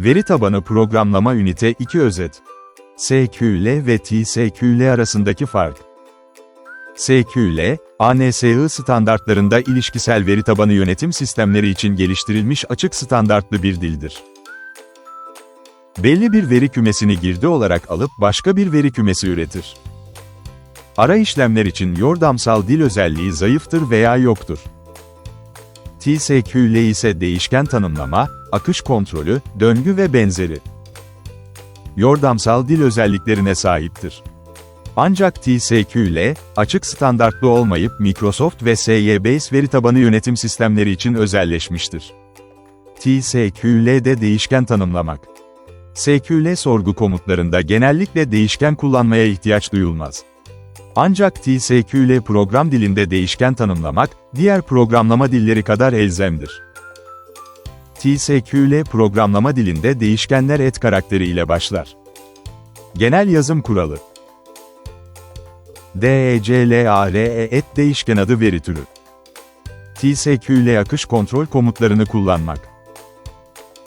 Veri tabanı programlama ünite 2 özet. SQL ve TSQL arasındaki fark. SQL, ANSI standartlarında ilişkisel veri tabanı yönetim sistemleri için geliştirilmiş açık standartlı bir dildir. Belli bir veri kümesini girdi olarak alıp başka bir veri kümesi üretir. Ara işlemler için yordamsal dil özelliği zayıftır veya yoktur. TSQL ise değişken tanımlama, akış kontrolü, döngü ve benzeri. Yordamsal dil özelliklerine sahiptir. Ancak TSQL, açık standartlı olmayıp Microsoft ve Sybase veri tabanı yönetim sistemleri için özelleşmiştir. TSQL'de değişken tanımlamak. SQL sorgu komutlarında genellikle değişken kullanmaya ihtiyaç duyulmaz. Ancak TSQL program dilinde değişken tanımlamak, diğer programlama dilleri kadar elzemdir. TSQL programlama dilinde değişkenler et karakteri ile başlar. Genel yazım kuralı DECLARE E et değişken adı veri türü. TSQL akış kontrol komutlarını kullanmak.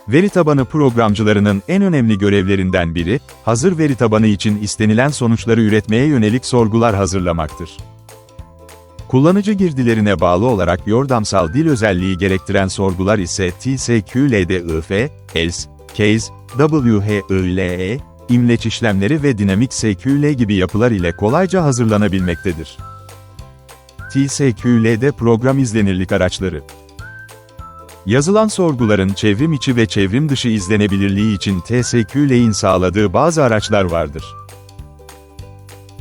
Veri tabanı programcılarının en önemli görevlerinden biri, hazır veri tabanı için istenilen sonuçları üretmeye yönelik sorgular hazırlamaktır. Kullanıcı girdilerine bağlı olarak yordamsal dil özelliği gerektiren sorgular ise TSQL'de if, else, case, WHILE, imleç işlemleri ve dinamik SQL gibi yapılar ile kolayca hazırlanabilmektedir. TSQL'de program izlenirlik araçları Yazılan sorguların çevrim içi ve çevrim dışı izlenebilirliği için TSQL'in sağladığı bazı araçlar vardır.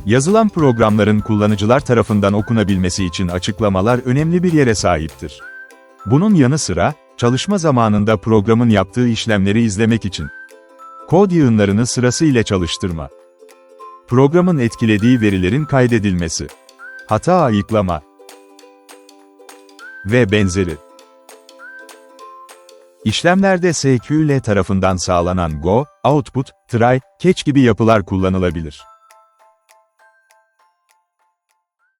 Yazılan programların kullanıcılar tarafından okunabilmesi için açıklamalar önemli bir yere sahiptir. Bunun yanı sıra, çalışma zamanında programın yaptığı işlemleri izlemek için kod yığınlarını sırasıyla çalıştırma, programın etkilediği verilerin kaydedilmesi, hata ayıklama ve benzeri. İşlemlerde SQL tarafından sağlanan Go, Output, Try, Catch gibi yapılar kullanılabilir.